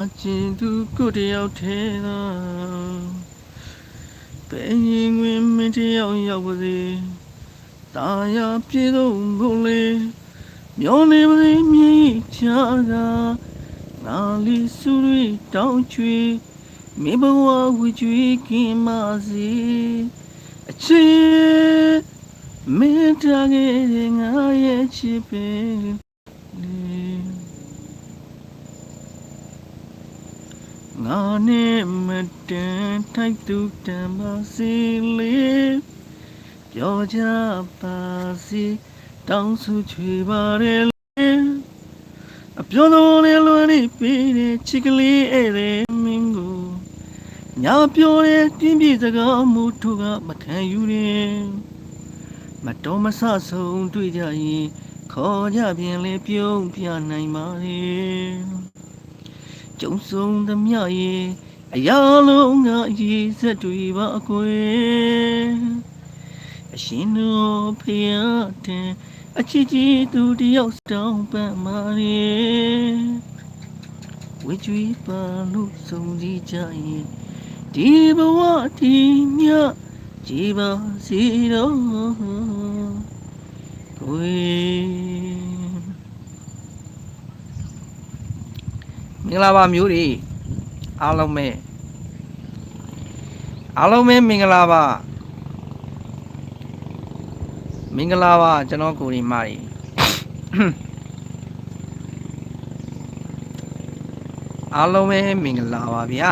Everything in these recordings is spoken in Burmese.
ကျင်သူကိုတယောက်ထဲသာဘယ်ရင်ဝင်မင်းတယောက်ရောက်ပါစေတာယာပြေဆုံးကုန်လေမျောနေပါစေမြေချာသာငါလီဆူရီတောင်းချွေမိဘဝဝကြွေးကင်းပါစေအချေမင်းတကယ်ငါရဲ့ချစ်ပင် ငါနဲ့မတန်ထိုက်သူတန်ပါစေလေပြောကြပါစေတောင်းစုချွေပါတယ်လေအပြောတော်လေးလွယ်နေပြီတဲ့ချစ်ကလေးဧည့်သည်မင်းကိုညာပြောတဲ့ပြင်းပြစကားမှုထုကမခံယူတယ်မတော်မဆဆုံးတွေ့ကြရင်ခေါ်ကြပြန်လေပြုံးပြနိုင်ပါလေ ကျုံဆုံးသမျှရဲ့အရာလုံးကရေစက်တွေပါအကွယ်အရှင်တို့ဖျားတဲ့အချစ်ကြီးသူတယောက်တောင်းပန်မာရဲ့ဝေကျွေးပါလို့ဆုံးစီကြရင်ဒီဘဝဒီမြကြည်ပါစေတော့ကိုယ် မင်္ဂလာပါမျိုးတွေအားလုံးပဲအားလုံးပဲမင်္ဂလာပါမင်္ဂလာပါကျွန်တော်ကိုရီမာရီအားလုံးပဲမင်္ဂလာပါဗျာ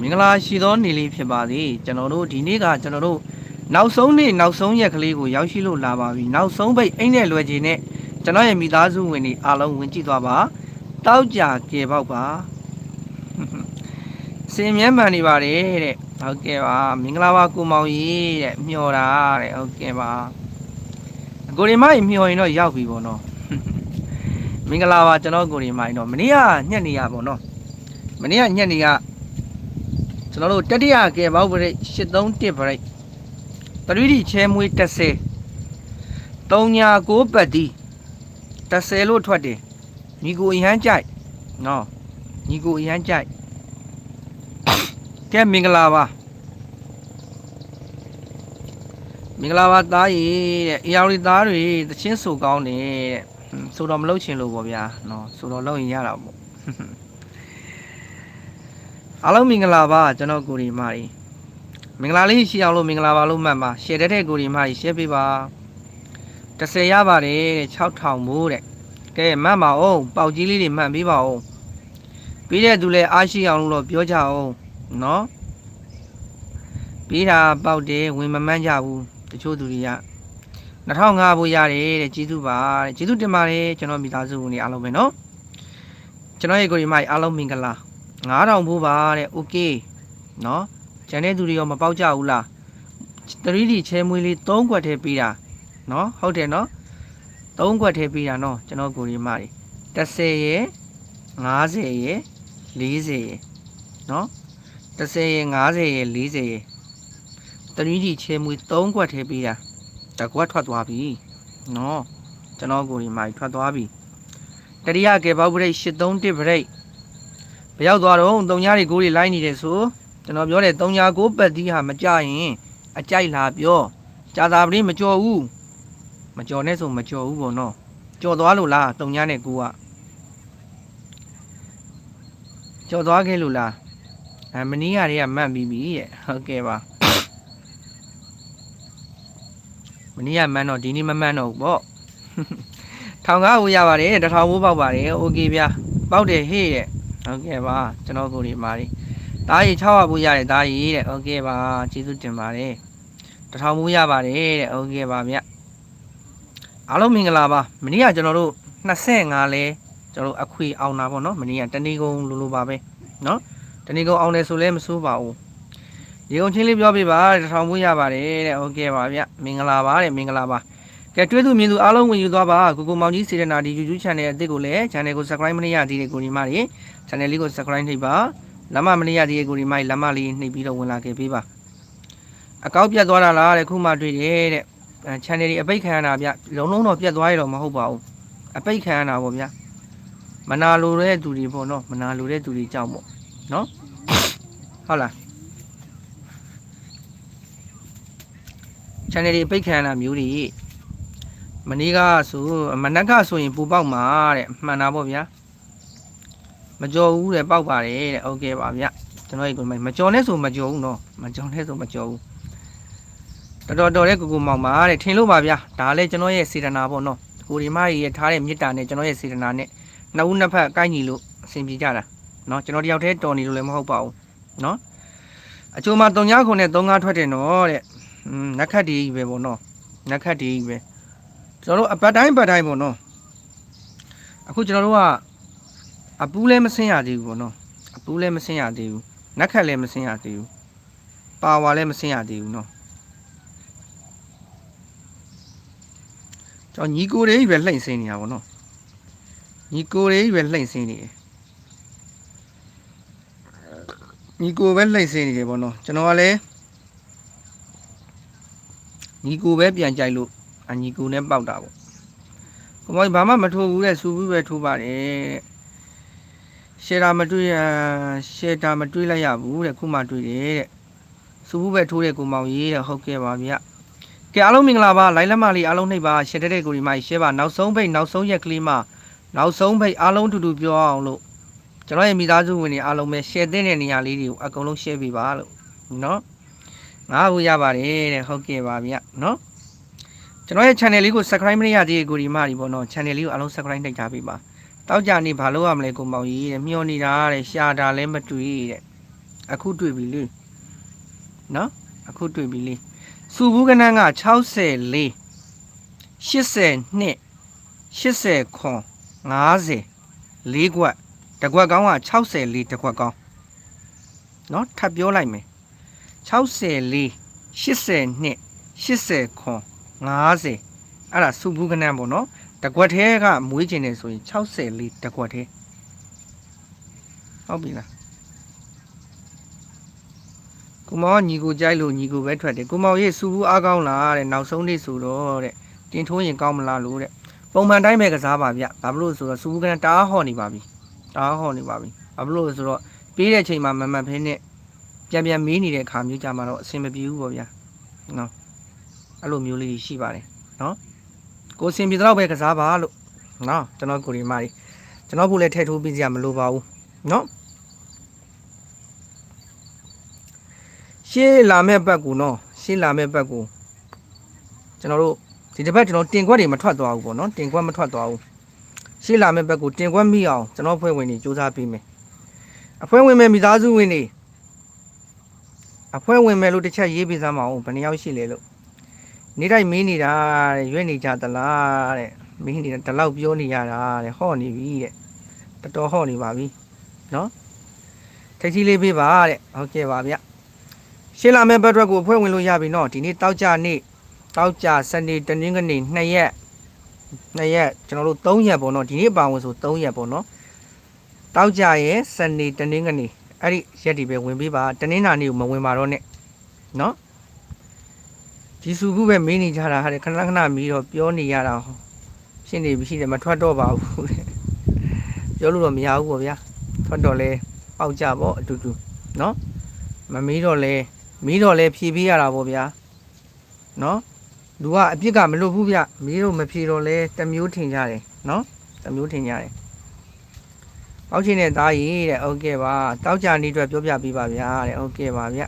မင်္ဂလာရှိသောနေ့လေးဖြစ်ပါသည်ကျွန်တော်တို့ဒီနေ့ကကျွန်တော်တို့နောက်ဆုံးနေ့နောက်ဆုံးရက်ကလေးကိုရောက်ရှိလို့လာပါပြီနောက်ဆုံးပိတ်အိမ်နဲ့လွယ်ချင်နဲ့ကျွန်တော်ရဲ့မိသားစုဝင်တွေအားလုံးဝင်ကြည့်သွားပါ တောက်ကြကေပေါက်ပါစင်မြဲမှန်နေပါတယ်တဲ့ဟုတ်ကဲ့ပါမင်္ဂလာပါကိုမောင်ကြီးတဲ့မျှော်တာတဲ့ဟုတ်ကဲ့ပါကိုရီမိုင်မျှော်ရင်တော့ရောက်ပြီပေါ့နော်မင်္ဂလာပါကျွန်တော်ကိုရီမိုင်တော့မနေ့ကညက်နေရပေါ့နော်မနေ့ကညက်နေကကျွန်တော်တို့တတိယကေပေါက်ပရိတ်831ပရိတ်တရီဒီချဲမွေး30 3ညာ9ပတ်တီ30လို့ထွက်တယ် ညီကိုအရမ်းကြိုက်နော်ညီကိုအရမ်းကြိုက်ကဲမင်္ဂလာပါမင်္ဂလာပါသားရေတဲ့အေယော်လီသားတွေတချင်းဆိုကောင်းတယ်တဲ့ဟွန်းဆိုတော့မလုပ်ချင်လို့ပေါ့ဗျာနော်ဆိုတော့လုပ်ရင်ရတာပေါ့အားလုံးမင်္ဂလာပါကျွန်တော်ကိုရီမာရီမင်္ဂလာလေးရှိအောင်လို့မင်္ဂလာပါလို့မှတ်ပါရှယ်တဲ့တဲ့ကိုရီမာရီရှယ်ပေးပါ30ရပါတယ်တဲ့6000မိုးတဲ့ ကဲမှတ်ပါအောင်ပေါက်ကြီးလေးတွေမှတ်ပေးပါအောင်ပြီးတဲ့သူလည်းအားရှိအောင်လို့တော့ပြောကြအောင်နော်ပြီးတာပေါက်တယ်ဝင်မမှန်းကြဘူးတချို့သူတွေက2005ဖို့ရတယ်တဲ့ကျေးဇူးပါတဲ့ကျေးဇူးတင်ပါတယ်ကျွန်တော်မိသားစုဝင်တွေအားလုံးပဲနော်ကျွန်တော်ရဲ့ကိုရီမိုင်အားလုံးမင်္ဂလာ9000ဖို့ပါတဲ့ okay နော်ကျန်တဲ့သူတွေရောမပေါက်ကြဘူးလား 3D ချဲမွေးလေး3ခွက်ထဲပေးတာနော်ဟုတ်တယ်နော် သုံးခွက်ထည့်ပေးတာနော်ကျွန်တော်ကိုရီမတွေ30ရယ်50ရယ်40ရယ်နော်30ရယ်50ရယ်40ရယ် 3D ချဲမွေး3ခွက်ထည့်ပေးတာတကွက်ထွက်သွားပြီနော်ကျွန်တော်ကိုရီမတွေထွက်သွားပြီတတိယကေပေါက်ဘရိတ်831ဘရိတ်ဘယ်ရောက်သွားတော့3ညားတွေကိုတွေလိုက်နေတယ်ဆိုကျွန်တော်ပြောတယ်3ညာ9ပတ်တီးဟာမကြရင်အကြိုက်လာပြောကြာသာပတိမကြော်ဘူး မကြော်နဲ့ဆိုမကြော်ဘူးပေါ့နော်ကြော်သွားလို့လားတုံညာနဲ့ကိုကကြော်သွားခဲ့လို့လားအဲမနီးရတွေကမှတ်ပြီးပြီတဲ့ဟုတ်ကဲ့ပါမနီးရမှန်းတော့ဒီနေ့မမှန်းတော့ဘူးပေါ့ထောင်ကားကိုရပါတယ်တထောင်ဘိုးပေါက်ပါတယ်โอเคဗျာပေါက်တယ်ဟေ့တဲ့ဟုတ်ကဲ့ပါကျွန်တော်ကိုဒီမာရီတားရီ600ဘိုးရတယ်တားရီတဲ့โอเคပါကျေးဇူးတင်ပါတယ်တထောင်ဘိုးရပါတယ်တဲ့โอเคပါဗျ အားလုံးမင်္ဂလာပါမနေ့ကကျွန်တော်တို့25လဲကျွန်တော်တို့အခွေအောင်တာပေါ့နော်မနေ့ကတဏီကုံလိုလိုပါပဲနော်တဏီကုံအောင်တယ်ဆိုလဲမစိုးပါဘူးဒီကုံချင်းလေးပြောပြပါတထောင်ဖို့ရပါတယ်တဲ့ဟုတ်ကဲ့ပါဗျမင်္ဂလာပါတဲ့မင်္ဂလာပါကဲတွေ့သူမြင်သူအားလုံးဝင်ယူသွားပါကိုကိုမောင်ကြီးစေရနာဒီ YouTube channel အသစ်ကိုလည်း channel ကို subscribe မနေရသေးတဲ့ကိုဒီမတွေ channel လေးကို subscribe နှိပ်ပါလမ်းမမနေရသေးတဲ့ကိုဒီမကြီးလမ်းမလေးနှိပ်ပြီးတော့ဝင်လာခဲ့ပေးပါအကောက်ပြတ်သွားတာလားတဲ့ခုမှတွေ့တယ်တဲ့အဲ channel တွေအပိတ်ခံရတာဗျလုံးလုံးတော့ပြတ်သွားရတော့မဟုတ်ပါဘူးအပိတ်ခံရတာပေါ့ဗျ မနာလိုတဲ့သူတွေပေါ့နော်မနာလိုတဲ့သူတွေကြောင့်ပေါ့နော်ဟုတ်လား channel တွေပိတ်ခံရတာမျိုးတွေမနေ့ကဆိုမနက်ကဆိုရင်ပူပေါက်မှာတဲ့မှန်တာပေါ့ဗျာမကြော်ဘူးတဲ့ပေါက်ပါတယ်တဲ့โอเคပါဗျကျွန်တော်ရေကိုမကြော်နဲ့ဆိုမကြော်ဘူးနော်မကြော်နဲ့ဆိုမကြော်ဘူး တော်တော်တော်တဲ့ကိုကိုမောင်ပါတဲ့ထင်လို့ပါဗျာဒါလည်းကျွန်တော်ရဲ့စေတနာပေါ့နော်ကိုဒီမကြီးရဲ့ထားတဲ့မေတ္တာနဲ့ကျွန်တော်ရဲ့စေတနာနဲ့နှစ်ဦးနှစ်ဖက်ကိုက်ညီလို့အဆင်ပြေကြတာနော်ကျွန်တော်တယောက်တည်းတော်နေလို့လည်းမဟုတ်ပါဘူးနော်အချို့မှာ3ညခုနဲ့3ငါထွက်တယ်နော်တဲ့อืมနက်ခတ်ဒီပဲပေါ့နော်နက်ခတ်ဒီပဲကျွန်တော်တို့အပတ်တိုင်းပတ်တိုင်းပေါ့နော်အခုကျွန်တော်တို့ကအပူးလည်းမဆင်းရသေးဘူးပေါ့နော်အပူးလည်းမဆင်းရသေးဘူးနက်ခတ်လည်းမဆင်းရသေးဘူးပါဝါလည်းမဆင်းရသေးဘူးနော် ကျွန်တော်ညီကိုတွေကြီးပဲလှိမ့်ဆင်းနေတာပေါ့နော်ညီကိုတွေကြီးပဲလှိမ့်ဆင်းနေတယ်ညီကိုပဲလှိမ့်ဆင်းနေတယ်ပေါ့နော်ကျွန်တော်ကလည်းညီကိုပဲပြန်ကြိုက်လို့အညီကိုနဲ့ပေါက်တာပေါ့ကိုမောင်ဘာမှမထိုးဘူးတဲ့စူဘူးပဲထိုးပါတယ်တဲ့ရှယ်တာမတွေးရရှယ်တာမတွေးလိုက်ရဘူးတဲ့ခုမှတွေးတယ်တဲ့စူဘူးပဲထိုးတဲ့ကိုမောင်ရေးတဲ့ဟုတ်ကဲ့ပါဗျ ကဲအားလုံးမင်္ဂလာပါလိုင်းလက်မလေးအားလုံးနှိပ်ပါရှယ်တဲ့ကိုဒီမိုင်ရှယ်ပါနောက်ဆုံးဖိတ်နောက်ဆုံးရက်ကလေးမှာနောက်ဆုံးဖိတ်အားလုံးတူတူပြောအောင်လို့ကျွန်တော်ရဲ့မိသားစုဝင်တွေအားလုံးပဲရှယ်တဲ့နေရာလေးတွေကိုအကုန်လုံးရှယ်ပေးပါလို့နော်ငါ့ဘူးရပါတယ်တဲ့ဟုတ်ကဲ့ပါဗျနော်ကျွန်တော်ရဲ့ channel လေးကို subscribe မရသေးတဲ့ကိုဒီမကြီးပေါ့နော် channel လေးကိုအလုံး subscribe နှိပ်ထားပေးပါတောက်ကြနေဘာလို့ရမလဲကိုမောင်ကြီးတဲ့မျောနေတာတဲ့ရှာတာလည်းမတွေ့တဲ့အခုတွေ့ပြီလေနော်အခုတွေ့ပြီလေ စူဘူးကနန်းက64 82 80ခွန်50လေးကွက်တစ်ကွက်ကောင်းက64တကွက်ကောင်းနော်ထပ်ပြောလိုက်မယ်64 82 80ခွန်50အဲ့ဒါစုဘူးကနန်းပေါ့နော်တကွက်သေးကမွေးကျင်နေဆိုရင်64တကွက်သေးဟုတ်ပြီလား ကိုမောင်ကညီကိုကြိုက်လို့ညီကိုပဲထွက်တယ်ကိုမောင်ရေးစုဘူးအားကောင်းလားတဲ့နောက်ဆုံးနေ့ဆိုတော့တဲ့တင်ထိုးရင်ကောင်းမလားလို့တဲ့ပုံမှန်တိုင်းပဲကစားပါဗျဘာဖြစ်လို့လဲဆိုတော့စုဘူးကနန်းတအားဟော့နေပါပြီတအားဟော့နေပါပြီဘာဖြစ်လို့လဲဆိုတော့ပေးတဲ့ချိန်မှာမမှန်ဖင်းနဲ့ပြန်ပြန်မေးနေတဲ့အခါမျိုးကြမှာတော့အဆင်မပြေဘူးပေါ့ဗျာနော်အဲ့လိုမျိုးလေးရှိပါတယ်နော်ကိုယ်အဆင်ပြေတော့ပဲကစားပါလို့နော်ကျွန်တော်ကိုရီမာကြီးကျွန်တော်ဘူးလည်းထည့်ထိုးပြီးစရာမလိုပါဘူးနော် ရှေ့လာမဲ့ဘက်ကူနော်ရှေ့လာမဲ့ဘက်ကူကျွန်တော်တို့ဒီတစ်ပတ်ကျွန်တော်တင်ခွက်တွေမထွက်သွားဘူးပေါ့နော်တင်ခွက်မထွက်သွားဘူးရှေ့လာမဲ့ဘက်ကူတင်ခွက်မိအောင်ကျွန်တော်ဖွဲ့ဝင်တွေစူးစမ်းပေးမယ်အဖွဲဝင်မဲ့မိသားစုဝင်တွေအဖွဲဝင်မယ်လို့တစ်ချက်ရေးပေးစမ်းမအောင်ဘယ်နှယောက်ရှိလဲလို့နေတိုင်းမင်းနေတာတဲ့ရွေ့နေကြသလားတဲ့မင်းနေတာဒီလောက်ပြောနေရတာတဲ့ဟော့နေပြီတဲ့တော်တော်ဟော့နေပါပြီနော်ထိတ်ကြီးလေးပေးပါတဲ့ဟုတ်ကဲ့ပါဗျ ရှင်းလာမယ့်ဘက်အတွက်ကိုအဖွဲဝင်လို့ရပြီနော်ဒီနေ့တောက်ကြနေ့တောက်ကြစနေတနင်္ဂနွေ2ရက်2ရက်ကျွန်တော်တို့3ရက်ပေါ့နော်ဒီနေ့ပါဝင်ဆို3ရက်ပေါ့နော်တောက်ကြရဲ့စနေတနင်္ဂနွေအဲ့ဒီရက်ဒီပဲဝင်ပေးပါတနင်္လာနေ့ကိုမဝင်ပါတော့နဲ့နော်ဒီစုခုပဲမင်းနေကြတာဟာလေခဏခဏမီးတော့ပြောနေရတာဟောဖြစ်နေပြီရှိတယ်မထွက်တော့ပါဘူးတဲ့ပြောလို့တော့မရဘူးပေါ့ဗျာထွက်တော့လဲပေါက်ကြပေါ့အတူတူနော်မမီးတော့လဲ မီးတော့လဲဖြည်ပေးရတာပေါ့ဗျာနော်လူကအပြစ်ကမလွတ်ဘူးဗျမီးတော့မဖြည်တော့လဲတစ်မျိုးထင်ကြတယ်နော်တစ်မျိုးထင်ကြတယ်ပေါက်ချင်းနဲ့သားကြီးတဲ့ဟုတ်ကဲ့ပါတောက်ကြနေအတွက်ပြောပြပေးပါဗျာတဲ့ဟုတ်ကဲ့ပါဗျ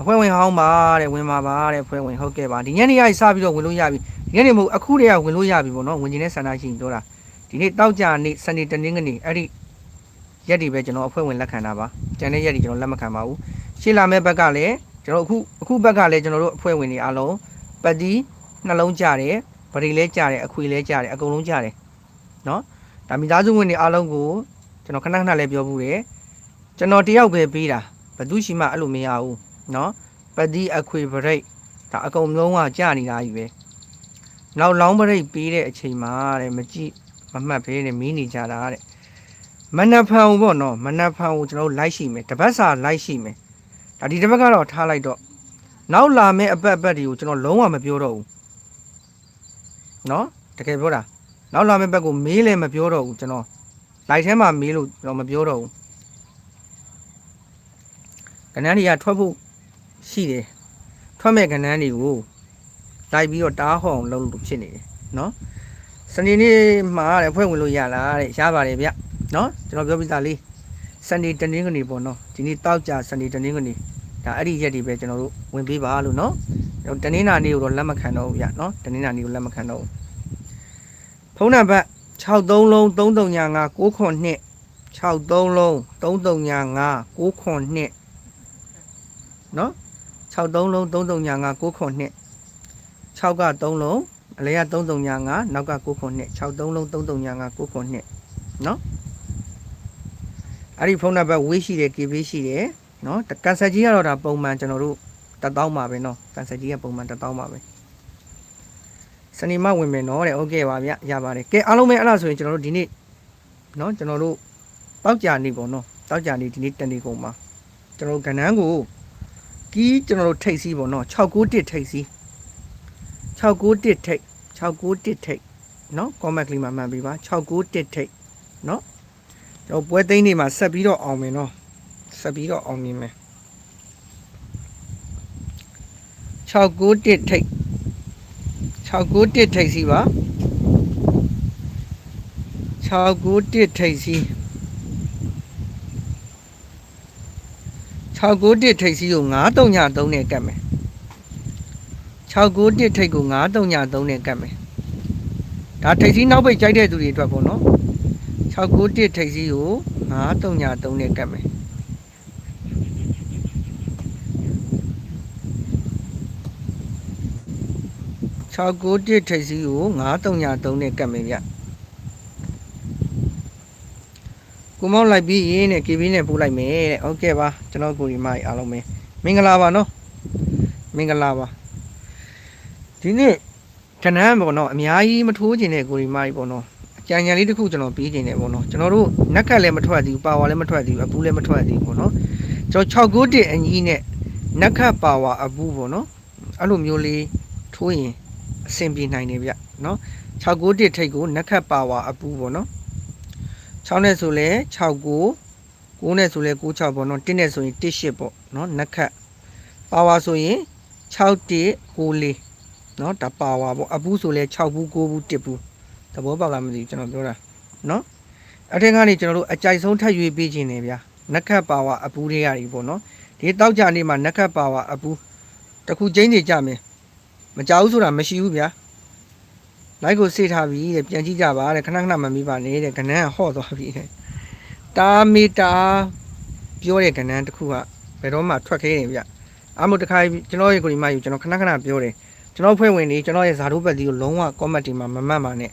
အဖွဲဝင်ဟောင်းပါတဲ့ဝင်ပါပါတဲ့ဖွဲဝင်ဟုတ်ကဲ့ပါဒီညနေရစပြီးတော့ဝင်လို့ရပြီဒီညနေမဟုတ်အခုတည်းကဝင်လို့ရပြီပေါ့နော်ဝင်ကျင်တဲ့ဆန္ဒရှိရင်ပြောတာဒီနေ့တောက်ကြနေစနေတနင်္ဂနွေအဲ့ဒီရက်ဒီပဲကျွန်တော်အဖွဲဝင်လက်ခံတာပါကျန်တဲ့ရက်ဒီကျွန်တော်လက်မခံပါဘူး ရှေ့လာမဲ့ဘက်ကလည်းကျွန်တော်အခုအခုဘက်ကလည်းကျွန်တော်တို့အဖွဲဝင်တွေအားလုံးပတ်တီးနှလုံးကြတယ်ဗရီလဲကြတယ်အခွေလဲကြတယ်အကုန်လုံးကြတယ်နော် ဒါမိသားစုဝင်တွေအားလုံးကိုကျွန်တော်ခဏခဏလေးပြောဘူးတယ်ကျွန်တော်တယောက်ပဲပေးတာဘယ်သူရှိမှအဲ့လိုမရဘူးเนาะပတိအခွေပရိတ်ဒါအကုန်လုံးကကြာနေတာကြီးပဲနောက်လောင်းပရိတ်ပေးတဲ့အချိန်မှာတဲ့မကြည့်မမှတ်ဖေးနဲ့မီးနေကြတာတဲ့မနဖန်ပေါ့နော်မနဖန်ကိုကျွန်တော်လိုက်ရှိမယ်တပတ်စာလိုက်ရှိမယ် ဒါဒီတစ်ပတ်ကတော့ထားလိုက်တော့နောက်လာမယ့်အပတ်အပတ်တွေကိုကျွန်တော်လုံးဝမပြောတော့ဘူးเนาะတကယ်ပြောတာ နောက်လာမယ့်ဘက်ကိုမေးလည်းမပြောတော့ဘူးကျွန်တော် လိုက်ထဲမှာမေးလို့တော့မပြောတော့ဘူးကဏ္ဍတွေကထွက်ဖို့ရှိတယ်ထွက်မဲ့ကဏ္ဍတွေကိုလိုက်ပြီးတော့တားဟောအောင်လုပ်လို့ဖြစ်နေတယ်နော်စနေနေ့မှာလည်းဖွဲ့ဝင်လို့ရလားတဲ့ရပါတယ်ဗျနော်ကျွန်တော်ပြောပြသားလေး စနေတနင်္ဂနွေပေါ့နော်ဒီနေ့တောက်ကြစနေတနင်္ဂနွေဒါအဲ့ဒီရက်တွေပဲကျွန်တော်တို့ဝင်ပေးပါလို့နော်ကျွန်တော်တနင်္လာနေ့ကိုတော့လက်မခံတော့ဘူးဗျနော်တနင်္လာနေ့ကိုလက်မခံတော့ဘူးဖုန်းနံပါတ်63လုံး3395 6ခွန်2 63လုံး3395 6ခွန်2နော်63လုံး3395 6ခွန်2 6က3လုံးအလဲက3395နောက်က6ခွန်2 63လုံး3395 6ခွန်2နော် အဲ့ဒီဖုန်းနံပါတ်ဝေးရှိတယ် KB ရှိတယ်နော်ကန်ဆယ်ကြီးကတော့ဒါပုံမှန်ကျွန်တော်တို့1000ပါပဲနော်ကန်ဆယ်ကြီးကပုံမှန်1000ပါပဲစနေမဝင်မယ်နော်တဲ့ဟုတ်ကဲ့ပါဗျရပါတယ်ကဲအားလုံးပဲအဲ့ဒါဆိုရင်ကျွန်တော်တို့ဒီနေ့နော်ကျွန်တော်တို့တောက်ကြနေပေါ့နော်တောက်ကြနေဒီနေ့တနေ့ကုန်ပါကျွန်တော်တို့ကဏ္ဍကိုကီးကျွန်တော်တို့ထိတ်စီးပေါ့နော်691ထိတ်စီး691ထိတ်691ထိတ်နော် comment ကလေးမှာမှန်ပြီပါ691ထိတ်နော် ကျွန်တော်ပွဲသိမ်းနေမှာဆက်ပြီးတော့အောင်မယ်နော်ဆက်ပြီးတော့အောင်မြင်မယ်691ထိတ်691ထိတ်စီပါ691ထိတ်စီ691ထိတ်စီကို933နဲ့ကတ်မယ်691ထိတ်ကို933နဲ့ကတ်မယ်ဒါထိတ်စီနောက်ပိတ်ကြိုက်တဲ့သူတွေအတွက်ပေါ့နော် 691ထိတ်စီကို933နဲ့ကတ်မယ်691ထိတ်စီကို933နဲ့ကတ်မယ်ဗျကိုမောက်လိုက်ပြီးရေးနဲ့ KB နဲ့ပို့လိုက်မယ်တဲ့ဟုတ်ကဲ့ပါကျွန်တော်ကိုဒီမအားလုံးပဲမင်္ဂလာပါနော်မင်္ဂလာပါဒီနေ့ကဏ္ဍပေါ့နော်အများကြီးမထိုးခြင်းတဲ့ကိုဒီမကြီးပေါ့နော် အကြံဉာဏ်လေးတစ်ခုကျွန်တော်ပြီးခြင်းတယ်ပေါ့နော်ကျွန်တော်တို့နက်ကတ်လည်းမထွက်သေးဘူးပါဝါလည်းမထွက်သေးဘူးအပူလည်းမထွက်သေးဘူးပေါ့နော်ကျွန်တော်6 9အညီနဲ့နက်ကတ်ပါဝါအပူပေါ့နော်အဲ့လိုမျိုးလေးထိုးရင်အဆင်ပြေနိုင်တယ်ဗျနော်6 9ထိတ်ကိုနက်ခတ်ပါဝါအပူပေါ့နော်6နဲ့ဆိုလဲ6ကို9နဲ့ဆိုလဲ9 6ပေါ့နော်1နဲ့ဆိုရင်1 8ပေါ့နော်နက်ခတ်ပါဝါဆိုရင်6 1 9 4နော်ဒါပါဝါပေါ့အပူဆိုလဲ6ဘူး9ဘူး1ဘူး သဘောပေါက်လားမသိဘူးကျွန်တော်ပြောတာနော်အထက်ကနေကျွန်တော်တို့အကြိုက်ဆုံးထပ်ရွေးပေးခြင်းနေဗျာနက်ခတ်ပါဝါအပူတွေရတယ်ပေါ့နော်ဒီတောက်ကြနေမှာနက်ခတ်ပါဝါအပူတခုချင်းနေကြမယ်မကြောက်ဘူးဆိုတာမရှိဘူးဗျာလိုက်ကိုစေးထားပြီတဲ့ပြန်ကြည့်ကြပါတဲ့ခဏခဏမမိပါနဲ့တဲ့ကဏ္ဍကဟော့သွားပြီတဲ့တာမီတာပြောတဲ့ကဏ္ဍတစ်ခုကဘယ်တော့မှထွက်ခဲတယ်ဗျအမှုတစ်ခါကျွန်တော်ရဲ့ကိုဒီမယူကျွန်တော်ခဏခဏပြောတယ်ကျွန်တော်ဖွဲ့ဝင်နေကျွန်တော်ရဲ့ဇာတုပတ်တီကိုလုံးဝ comment တွေမှာမမှတ်ပါနဲ့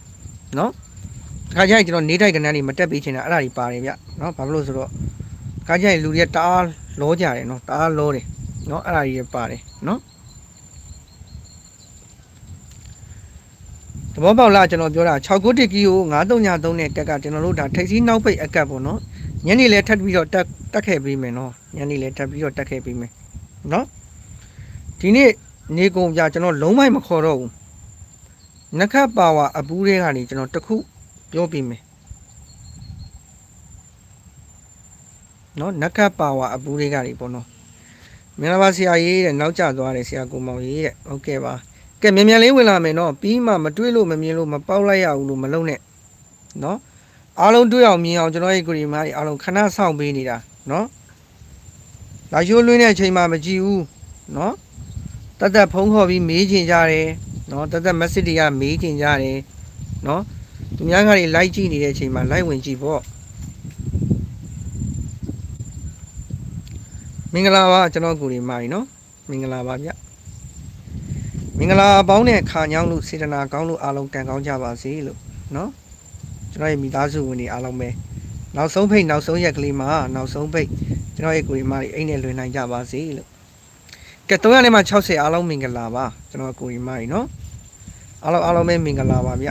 နော်တခါကျရင်ကျွန်တော်နေထိုက်ကဏ္ဍတွေမတက်ပေးချင်တာအဲ့ဒါတွေပါတယ်ဗျနော်ဘာဖြစ်လို့ဆိုတော့တခါကျရင်လူတွေကတအားလောကြတယ်နော်တအားလောတယ်နော်အဲ့ဒါတွေပါတယ်နော်သဘောပေါက်လားကျွန်တော်ပြောတာ6ခုတစ်ကီကို933နဲ့တက်ကကျွန်တော်တို့ဒါထိပ်စီးနောက်ပိတ်အကတ်ပေါ့နော်ညနေလဲထပ်ပြီးတော့တက်တက်ခဲ့ပြီးမယ်နော်ညနေလဲထပ်ပြီးတော့တက်ခဲ့ပြီးမယ်နော်ဒီနေ့နေကုန်ကြကျွန်တော်လုံးဝမခေါ်တော့ဘူး နခတ်ပါဝါအပူးတွေကနေကျွန်တော်တခုပြောပြမယ်နော်နခတ်ပါဝါအပူးတွေကနေပေါ့နော်မင်္ဂလာပါဆရာကြီးတဲ့နောက်ကျသွားတယ်ဆရာကိုမောင်ကြီးတဲ့ဟုတ်ကဲ့ပါကဲမြန်မြန်လေးဝင်လာမယ်နော်ပြီးမှမတွေးလို့မမြင်လို့မပေါက်လိုက်ရဘူးလို့မလုံးနဲ့နော်အားလုံးတွေးအောင်မြင်အောင်ကျွန်တော်ရဲ့ကိုရီမားကြီးအားလုံးခဏဆောင်ပေးနေတာနော်လာရှိုးလွင်းတဲ့အချိန်မှမကြည့်ဘူးနော်တတ်တက်ဖုံးခေါ်ပြီးမေးချင်ကြတယ် နော်တတ်တက် message တွေကမေးချင်ကြတယ်နော်သူများကတွေ like ကြည့်နေတဲ့အချိန်မှာ like ဝင်ကြည့်ပေါ့မင်္ဂလာပါကျွန်တော်ကိုရီမားကြီးနော်မင်္ဂလာပါဗျမင်္ဂလာပေါင်းတဲ့ခါညောင်းလို့စေတနာကောင်းလို့အားလုံးကံကောင်းကြပါစေလို့နော်ကျွန်တော်ရဲ့မိသားစုဝင်တွေအားလုံးပဲနောက်ဆုံးဖိတ်နောက်ဆုံးရက်ကလေးမှာနောက်ဆုံးဖိတ်ကျွန်တော်ရဲ့ကိုရီမာတွေအိမ်နဲ့လွင်နိုင်ကြပါစေလို့ကဲ300နဲ့မှ60အားလုံးမင်္ဂလာပါကျွန်တော်ကိုရီမာတွေနော် အားလုံးအားလုံးပဲမင်္ဂလာပါဗျ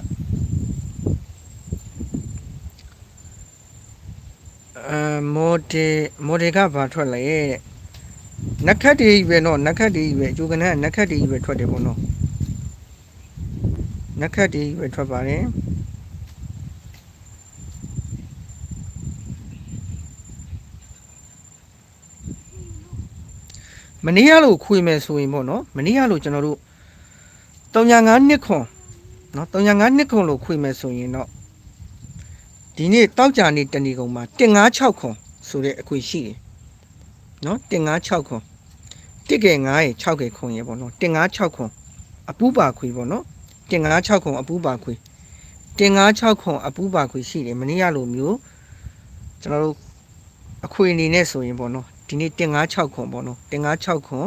အမိုဒီမိုဒီကဘာထွက်လဲနက်ခတ်တီပဲเนาะနက်ခတ်တီပဲအကျိုးကနန်းနက်ခတ်တီပဲထွက်တယ်ပေါ့เนาะနက်ခတ်တီပဲထွက်ပါတယ်မနေ့ကလို့ခွေမယ်ဆိုရင်ပေါ့နော်မနေ့ကလို့ကျွန်တော်တို့ 305နှစ်ခွန်နော်305နှစ်ခွန်လို့ခွေမယ်ဆိုရင်တော့ဒီနေ့တောက်ကြနေ့တဏီကုံမှာ156ခွန်ဆိုတဲ့အခွေရှိတယ်နော်156ခွန်တစ်ကယ်9ရယ်6ကယ်ခွန်ရယ်ပေါ့နော်156ခွန်အပူပါခွေပေါ့နော်156ခွန်အပူပါခွေ156ခွန်အပူပါခွေရှိတယ်မနေ့ကလိုမျိုးကျွန်တော်တို့အခွေအနေနဲ့ဆိုရင်ပေါ့နော်ဒီနေ့156ခွန်ပေါ့နော်156ခွန်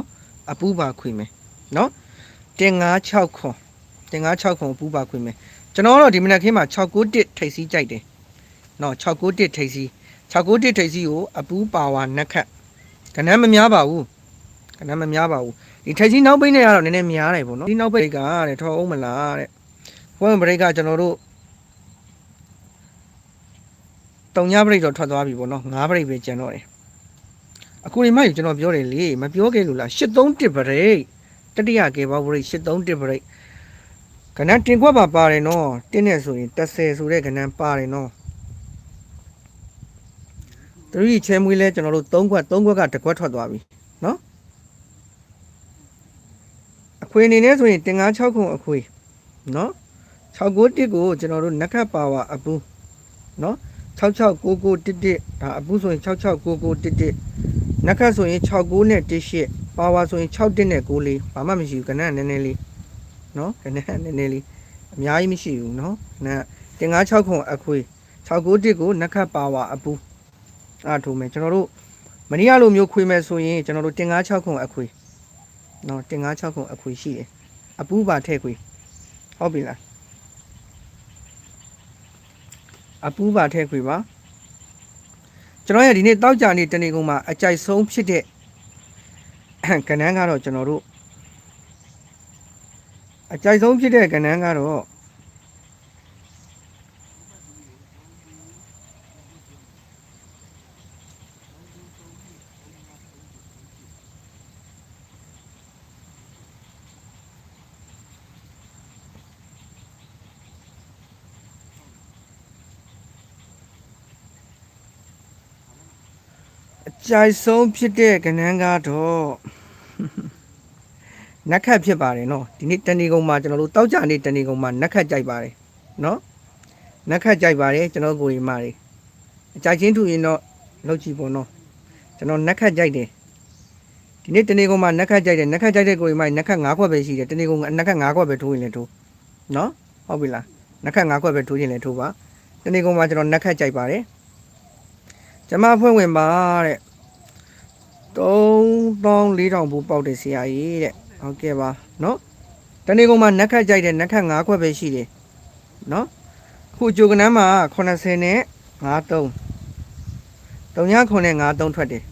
အပူပါခွေမယ်နော် 156ခွန်156ခွန်အပူပါခွေမယ်ကျွန်တော်တော့ဒီမနက်ခင်းမှာ691ထိပ်စီးကြိုက်တယ်နော်691ထိပ်စီး691ထိပ်စီးကိုအပူပါဝါနက်ခတ်ကဏ္ဍမများပါဘူးကဏ္ဍမများပါဘူးဒီထိပ်စီးနောက်ပိတ်နဲ့ကတော့နည်းနည်းများတယ်ပေါ့နော်ဒီနောက်ပိတ်ကတဲ့ထော်အောင်မလားတဲ့ဘွန်းဘရိတ်ကကျွန်တော်တို့တုံညဘရိတ်တော့ထွက်သွားပြီပေါ့နော်9ဘရိတ်ပဲကျန်တော့တယ်အခုဒီမကြီးကျွန်တော်ပြောတယ်လေမပြောခဲ့လို့လား831ဗရိတ် တတိယကေဘောဗရိတ်831ဗရိတ်ကဏ္ဍတင်ကွက်ပါပါတယ်နော်တင်းနဲ့ဆိုရင်30ဆိုတဲ့ကဏ္ဍပါတယ်နော်တတိချဲမွေးလဲကျွန်တော်တို့3ခွက်3ခွက်ကတစ်ခွက်ထွက်သွားပြီနော်အခွေအနေနဲ့ဆိုရင်တင်96ခုအခွေနော်691ကိုကျွန်တော်တို့နက်ခတ်ပါဝါအပူနော်669911ဒါအပူဆိုရင်669911နက်ခတ်ဆိုရင်69နဲ့18 ပါဝါဆိုရင်6တက်နဲ့6လေးဘာမှမရှိဘူးကနန်းနည်းနည်းလေးနော်ကနန်းနည်းနည်းလေးအများကြီးမရှိဘူးနော်ကနန်းတင်96ခွန်အခွေ69တက်ကိုနက်ခတ်ပါဝါအပူအားထိုးမယ်ကျွန်တော်တို့မနီးရလိုမျိုးခွေမယ်ဆိုရင်ကျွန်တော်တို့တင်96ခွန်အခွေနော်တင်96ခွန်အခွေရှိတယ်အပူပါထည့်ခွေဟုတ်ပြီလားအပူပါထည့်ခွေပါကျွန်တော်ရဲ့ဒီနေ့တောက်ကြနေ့တနေ့ကုန်မှာအကြိုက်ဆုံးဖြစ်တဲ့ ကဏ္ဍကတော့ကျွန်တော်တို့အကြိုက်ဆုံးဖြစ်တဲ့ကဏ္ဍကတော့အကြိုက်ဆုံးဖြစ်တဲ့ကဏ္ဍကတော့ နက်ခတ်ဖြစ်ပါတယ်နော်ဒီနေ့တဏီကုံမှာကျွန်တော်တို့တောက်ကြနေ့တဏီကုံမှာနက်ခတ်ကြိုက်ပါတယ်နော်နက်ခတ်ကြိုက်ပါတယ်ကျွန်တော်ကိုယ်ရီမတွေအကြိုက်ချင်းထူရင်တော့လောက်ကြည့်ပေါ့နော်ကျွန်တော်နက်ခတ်ကြိုက်တယ်ဒီနေ့တဏီကုံမှာနက်ခတ်ကြိုက်တယ်နက်ခတ်ကြိုက်တဲ့ကိုယ်ရီမနက်ခတ်၅ခွက်ပဲရှိတယ်တဏီကုံကနက်ခတ်၅ခွက်ပဲထိုးရင်လည်းထိုးနော်ဟုတ်ပြီလားနက်ခတ်၅ခွက်ပဲထိုးရင်လည်းထိုးပါတဏီကုံမှာကျွန်တော်နက်ခတ်ကြိုက်ပါတယ်ကျမဖွဲ့ဝင်ပါတဲ့3400ဘူးပေါက်တဲ့ဆရာကြီးတဲ့ ဟုတ်ကဲ့ပါနော်တနေ့ကုန်မှာနက်ခတ်ကြိုက်တယ်နက်ခတ်၅ခွက်ပဲရှိတယ်နော်အခုအကြိုကနန်းမှာ80နဲ့53 39နဲ့53ထွက်တယ်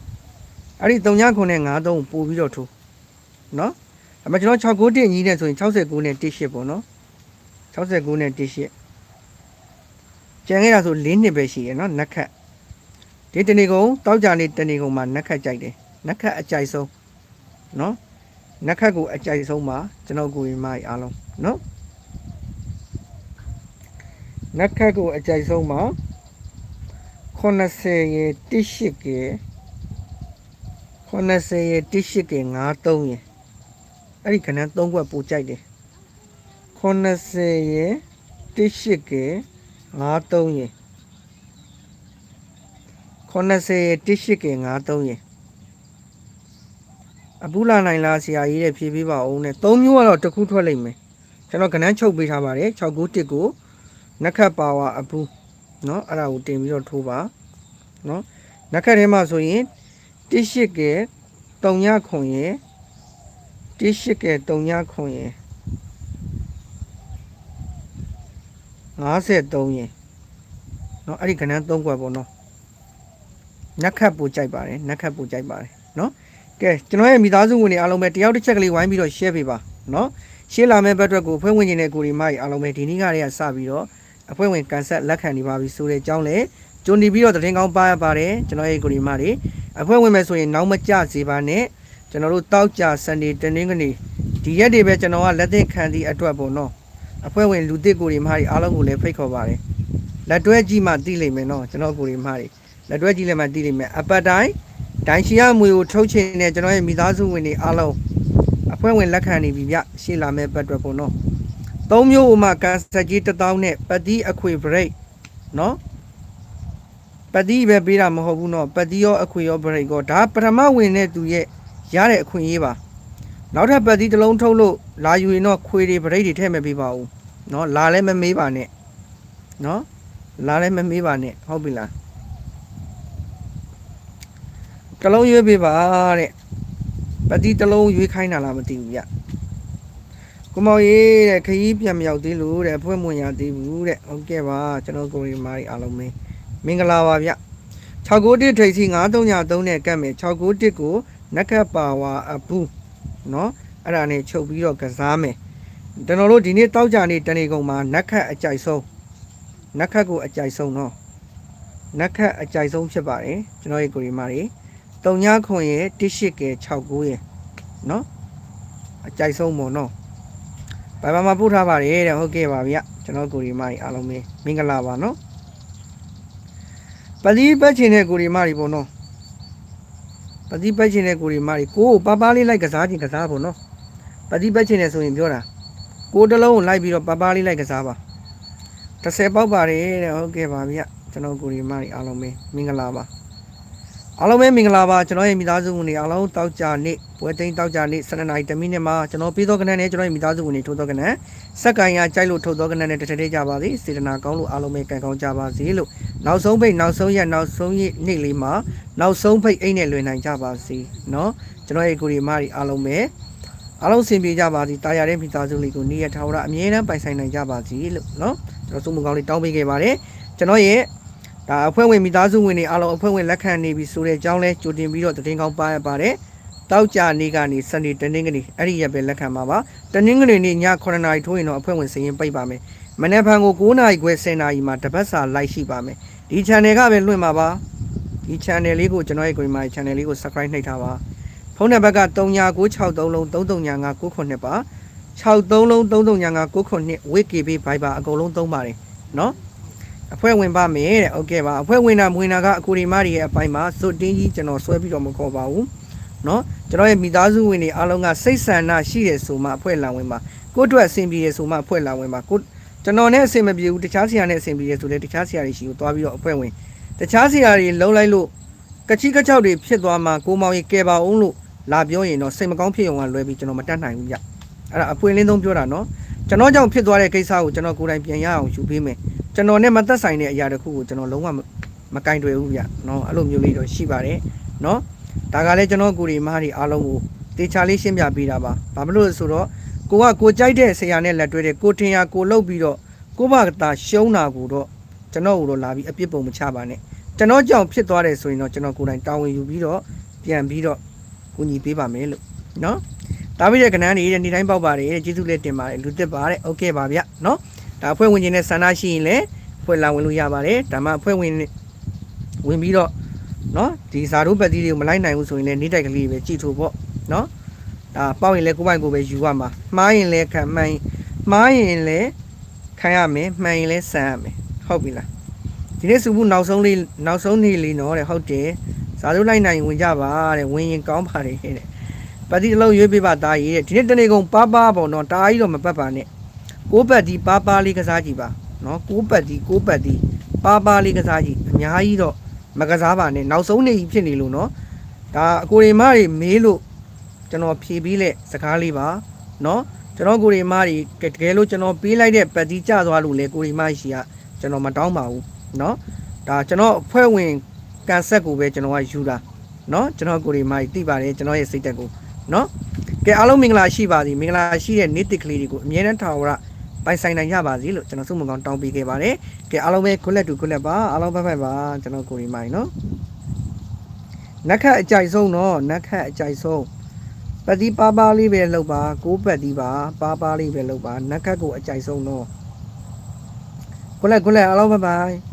အဲ့ဒီ39နဲ့53ပို့ပြီးတော့ထိုးနော်အမကျွန်တော်69တင်ကြီးနဲ့ဆိုရင်69နဲ့18ပေါ့နော်69နဲ့18ကျန်ခဲ့တာဆို၄နှစ်ပဲရှိရနော်နက်ခတ်ဒီတနေ့ကုန်တောက်ကြနေ့တနေ့ကုန်မှာနက်ခတ်ကြိုက်တယ်နက်ခတ်အကြိုက်ဆုံးနော် နက်ခတ်ကိုအကြိုက်ဆုံးပါကျွန်တော်ကိုရင်မအားလုံးနော်နက်ခတ်ကိုအကြိုက်ဆုံးပါ80ရေ18ရေ80ရေ18ရေ93ရေအဲ့ဒီခဏ3ခွက်ပိုကြိုက်တယ်80ရေ18ရေ93ရေ80ရေ18ရေ93ရေ အပူလာနိုင်လားဆရာကြီးတဲ့ဖြည်းဖြည်းပါအောင်နဲ့၃မျိုးကတော့တစ်ခုထွက်လိမ့်မယ်ကျွန်တော်ကနန်းချုပ်ပေးထားပါတယ်691ကိုနက်ခတ်ပါဝါအပူเนาะအဲ့ဒါကိုတင်ပြီးတော့ထိုးပါเนาะနက်ခတ်ထဲမှာဆိုရင်18ကဲ3ညခွန်ရယ်18ကဲ3ညခွန်ရယ်53ရယ်เนาะအဲ့ဒီကနန်း3ခွက်ပေါ့เนาะနက်ခတ်ပူကြိုက်ပါတယ်နက်ခတ်ပူကြိုက်ပါတယ်เนาะ ကဲကျွန်တော်ရဲ့မိသားစုဝင်တွေအားလုံးပဲတယောက်တစ်ချက်ကလေးဝိုင်းပြီးတော့ share ပေးပါနော် share လာမယ့်ဘက်အတွက်ကိုအဖွဲ့ဝင်ကြီးနဲ့ကိုရီမကြီးအားလုံးပဲဒီနေ့ကတည်းကစပြီးတော့အဖွဲ့ဝင်ကန်ဆက်လက်ခံနေပါပြီဆိုတဲ့အကြောင်းလဲကြုံနေပြီးတော့သတင်းကောင်းပါရပါတယ်ကျွန်တော်ရဲ့ကိုရီမတွေအဖွဲ့ဝင်မယ်ဆိုရင်နောက်မကျစေပါနဲ့ကျွန်တော်တို့တောက်ကြစန်ဒေတနင်္ဂနွေဒီရက်တွေပဲကျွန်တော်ကလက်သင့်ခံသည့်အတွက်ပေါ့နော်အဖွဲ့ဝင်လူသစ်ကိုရီမကြီးအားလုံးကိုလည်းဖိတ်ခေါ်ပါတယ်လက်တွဲကြည့်မှသိလိမ့်မယ်နော်ကျွန်တော်ကိုရီမကြီးလက်တွဲကြည့်လည်းမှသိလိမ့်မယ်အပတ်တိုင်း ဒိုင်ရှိရမွေကိုထုတ်ချင်တဲ့ကျွန်တော်ရဲ့မိသားစုဝင်တွေအားလုံးအဖွဲ့ဝင်လက်ခံနေပြီဗျရှေ့လာမဲ့ဘတ်အတွက်ပေါ့နော်သုံးမျိုးဥမာကန်ဆက်ကြီး1000နဲ့ပတိအခွေဘရိတ်နော်ပတိပဲပေးတာမဟုတ်ဘူးနော်ပတိရောအခွေရောဘရိတ်ကောဒါပထမဝင်တဲ့သူရဲ့ရတဲ့အခွင့်အရေးပါနောက်ထပ်ပတိတစ်လုံးထုတ်လို့လာယူရင်တော့ခွေတွေဘရိတ်တွေထည့်မပေးပါဘူးနော်လာလည်းမမေးပါနဲ့နော်လာလည်းမမေးပါနဲ့ဟုတ်ပြီလား တစ်လုံးရွေးပေးပါတဲ့ပတိတစ်လုံးရွေးခိုင်းတာလားမသိဘူးဗျကိုမောင်ရေးတဲ့ခရီးပြန်မရောက်သေးလို့တဲ့ဖွဲ့မဝင်ရသေးဘူးတဲ့ဟုတ်ကဲ့ပါကျွန်တော်ကိုရီမာရီအားလုံးမင်းမင်္ဂလာပါဗျ691ထိပ်စီ9303နဲ့ကတ်မယ်691ကိုနက်ခတ်ပါဝါအပူเนาะအဲ့ဒါနဲ့ချုပ်ပြီးတော့ကစားမယ်ကျွန်တော်တို့ဒီနေ့တောက်ကြနေတနေကုန်မှာနက်ခတ်အကြိုက်ဆုံးနက်ခတ်ကိုအကြိုက်ဆုံးเนาะနက်ခတ်အကြိုက်ဆုံးဖြစ်ပါတယ်ကျွန်တော်ရဲ့ကိုရီမာရီ 39ရဲ့18ကဲ69ရဲ့နော်အကြိုက်ဆုံးပေါ့နော်ဘာဘာမှာပို့ထားပါတယ်တဲ့ဟုတ်ကဲ့ပါဗျကျွန်တော်ကိုရီမာကြီးအားလုံးပဲမင်္ဂလာပါနော်ပတိပတ်ချင်တဲ့ကိုရီမာကြီးပေါ့နော်ပတိပတ်ချင်တဲ့ကိုရီမာကြီးကိုကိုပါပါလေးလိုက်ကစားချင်ကစားပေါ့နော်ပတိပတ်ချင်တယ်ဆိုရင်ပြောတာကိုတလုံးကိုလိုက်ပြီးတော့ပါပါလေးလိုက်ကစားပါ30ပေါက်ပါတယ်တဲ့ဟုတ်ကဲ့ပါဗျကျွန်တော်ကိုရီမာကြီးအားလုံးပဲမင်္ဂလာပါ အားလုံးပဲမင်္ဂလာပါကျွန်တော်ရဲ့မိသားစုဝင်တွေအားလုံးတောက်ကြနေ့ပွဲသိမ်းတောက်ကြနေ့12နာရီ10မိနစ်မှာကျွန်တော်ပြီးသောကနန်းနဲ့ကျွန်တော်ရဲ့မိသားစုဝင်တွေထိုးသောကနန်းစက်ကိုင်ရကြိုက်လို့ထုတ်သောကနန်းနဲ့တထထကြပါစေစေတနာကောင်းလို့အားလုံးပဲကံကောင်းကြပါစေလို့နောက်ဆုံးဖိတ်နောက်ဆုံးရက်နောက်ဆုံးရက်နေ့လေးမှာနောက်ဆုံးဖိတ်အိတ်နဲ့လွင်နိုင်ကြပါစေเนาะကျွန်တော်ရဲ့ကိုရီမားတွေအားလုံးပဲအားလုံးစင်ပြေကြပါစေတာယာတဲ့မိသားစုလေးကိုနေ့ရက်ထာဝရအမြဲတမ်းပိုင်ဆိုင်နိုင်ကြပါစေလို့เนาะကျွန်တော်စုမှုကောင်းလေးတောင်းပေးခဲ့ပါတယ်ကျွန်တော်ရဲ့ ဒါအဖွဲ့ဝင်မိသားစုဝင်တွေအားလုံးအဖွဲ့ဝင်လက်ခံနေပြီဆိုတဲ့အကြောင်းလဲကြိုတင်ပြီးတော့သတင်းကောင်းပါရပါတယ်။တောက်ကြနေ့ကနေစနေတနင်္ဂနွေအဲ့ဒီရက်ပဲလက်ခံပါပါ။တနင်္ဂနွေနေ့ည9:00နာရီထိုးရင်တော့အဖွဲ့ဝင်စရင်ပိတ်ပါမယ်။မနေ့ဖန်ကို9:00နာရီခွဲ10:00နာရီမှာတပတ်စာလိုက်ရှိပါမယ်။ဒီ channel ကပဲလွှင့်ပါပါ။ဒီ channel လေးကိုကျွန်တော်ရဲ့ကိုယ်မှာ channel လေးကို subscribe နှိပ်ထားပါ။ဖုန်းနံပါတ်က399633လုံး339599ပါ။63လုံး339599 WKB Viber အကုန်လုံးသုံးပါတယ်နော် အဖွဲ့ဝင်ပါမယ်တဲ့ဟုတ်ကဲ့ပါအဖွဲ့ဝင်တာမဝင်တာကအကူဒီမတွေရဲ့အပိုင်းမှာစွတ်တင်းကြီးကျွန်တော်ဆွဲပြီးတော့မခေါ်ပါဘူးเนาะကျွန်တော်ရဲ့မိသားစုဝင်တွေအားလုံးကစိတ်ဆန္ဒရှိတယ်ဆိုမှအဖွဲ့လာဝင်ပါကိုယ့်အတွက်အဆင်ပြေတယ်ဆိုမှအဖွဲ့လာဝင်ပါကိုကျွန်တော်နဲ့အဆင်မပြေဘူးတခြားဆရာနဲ့အဆင်ပြေတယ်ဆိုလေတခြားဆရာတွေရှိကိုသွားပြီးတော့အဖွဲ့ဝင်တခြားဆရာတွေလုံးလိုက်လို့ကချိကချောက်တွေဖြစ်သွားမှကိုမောင်ကြီးကယ်ပါအောင်လို့လာပြောရင်တော့စိတ်မကောင်းဖြစ်ရုံကလွဲပြီးကျွန်တော်မတတ်နိုင်ဘူးဗျအဲ့ဒါအပွင့်လင်းဆုံးပြောတာเนาะကျွန်တော်ကြောင့်ဖြစ်သွားတဲ့ကိစ္စကိုကျွန်တော်ကိုယ်တိုင်ပြန်ရအောင်ယူပေးမယ် ကျွန်တော်နဲ့မသက်ဆိုင်တဲ့အရာတစ်ခုကိုကျွန်တော်လုံးဝမမကင်တွေ့ဘူးဗျเนาะအဲ့လိုမျိုးလေးတော့ရှိပါတယ်เนาะဒါကလည်းကျွန်တော်ကိုယ်ဒီမားတွေအားလုံးကိုတေချာလေးရှင်းပြပေးတာပါဘာဖြစ်လို့လဲဆိုတော့ကိုကကိုကြိုက်တဲ့ဆရာနဲ့လက်တွဲတဲ့ကိုထင်ရကိုလှုပ်ပြီးတော့ကိုဘကတာရှုံးတာကိုတော့ကျွန်တော်ကိုတော့လာပြီးအပြစ်ပုံမချပါနဲ့ကျွန်တော်ကြောင့်ဖြစ်သွားတယ်ဆိုရင်တော့ကျွန်တော်ကိုယ်တိုင်တာဝန်ယူပြီးတော့ပြန်ပြီးတော့ကူညီပေးပါမယ်လို့เนาะတာပြီးတဲ့ကဏ္ဍတွေတဲ့နေ့တိုင်းပေါက်ပါတယ်တဲ့ကျေးဇူးလေးတင်ပါတယ်လူသစ်ပါတဲ့โอเคပါဗျเนาะ ဒါအဖွဲ့ဝင်ချင်းနဲ့ဆန္ဒရှိရင်လည်းအဖွဲ့လာဝင်လို့ရပါတယ်ဒါမှအဖွဲ့ဝင်ဝင်ပြီးတော့เนาะဒီဇာတို့ပတ်တီးတွေကိုမလိုက်နိုင်ဘူးဆိုရင်လည်းနေတိုက်ကလေးပဲကြည်ထို့ပေါ့เนาะဒါပေါက်ရင်လည်းကိုယ်ပိုင်ကိုယ်ပဲယူရမှာမှားရင်လည်းခံမှန်ရင်မှားရင်လည်းခံရမယ်မှန်ရင်လည်းဆန်ရမယ်ဟုတ်ပြီလားဒီနေ့စုဖို့နောက်ဆုံးလေးနောက်ဆုံးနေ့လေးနော်တဲ့ဟုတ်တယ်ဇာတို့လိုက်နိုင်ရင်ဝင်ကြပါတဲ့ဝင်ရင်ကောင်းပါတယ်တဲ့ပတ်တီတစ်လုံးရွေးပေးပါသားကြီးတဲ့ဒီနေ့တနေ့ကုန်ပါပါပေါ့နော်တားကြီးတော့မပတ်ပါနဲ့ ကိုးပတ်ဒီပါပါလေးကစားကြည့်ပါနော်ကိုးပတ်ဒီကိုးပတ်ဒီပါပါလေးကစားကြည့်အများကြီးတော့မကစားပါနဲ့နောက်ဆုံးနေကြီးဖြစ်နေလို့နော်ဒါအကိုရီမတွေမေးလို့ကျွန်တော်ဖြေပြီးလက်စကားလေးပါနော်ကျွန်တော်ကိုရီမတွေတကယ်လို့ကျွန်တော်ပေးလိုက်တဲ့ပတ်ဒီကျသွားလို့လေကိုရီမရှိကကျွန်တော်မတောင်းပါဘူးနော်ဒါကျွန်တော်အဖွဲ့ဝင်ကန်ဆက်ကိုပဲကျွန်တော်ကယူတာနော်ကျွန်တော်ကိုရီမတွေသိပါတယ်ကျွန်တော်ရဲ့စိတ်သက်ကိုနော်ကဲအားလုံးမင်္ဂလာရှိပါသည်မင်္ဂလာရှိတဲ့နေ့တစ်ကလေးတွေကိုအမြဲတမ်းထာဝရ ပိုင်ဆိုင်နိုင်ကြပါစေလို့ကျွန်တော်ဆုမကောင်းတောင်းပေးခဲ့ပါတယ်။ကဲအားလုံးပဲခွလက်တူခွလက်ပါအားလုံးဘက်ဘက်ပါကျွန်တော်ကိုရီမိုင်းနော်။နက်ခတ်အကြိုက်ဆုံးနော်နက်ခတ်အကြိုက်ဆုံးပတိပါပါလေးပဲလှုပ်ပါကိုးပတ်ဒီပါပါပါလေးပဲလှုပ်ပါနက်ခတ်ကိုအကြိုက်ဆုံးနော်။ခွလက်ခွလက်အားလုံးဘက်ဘက်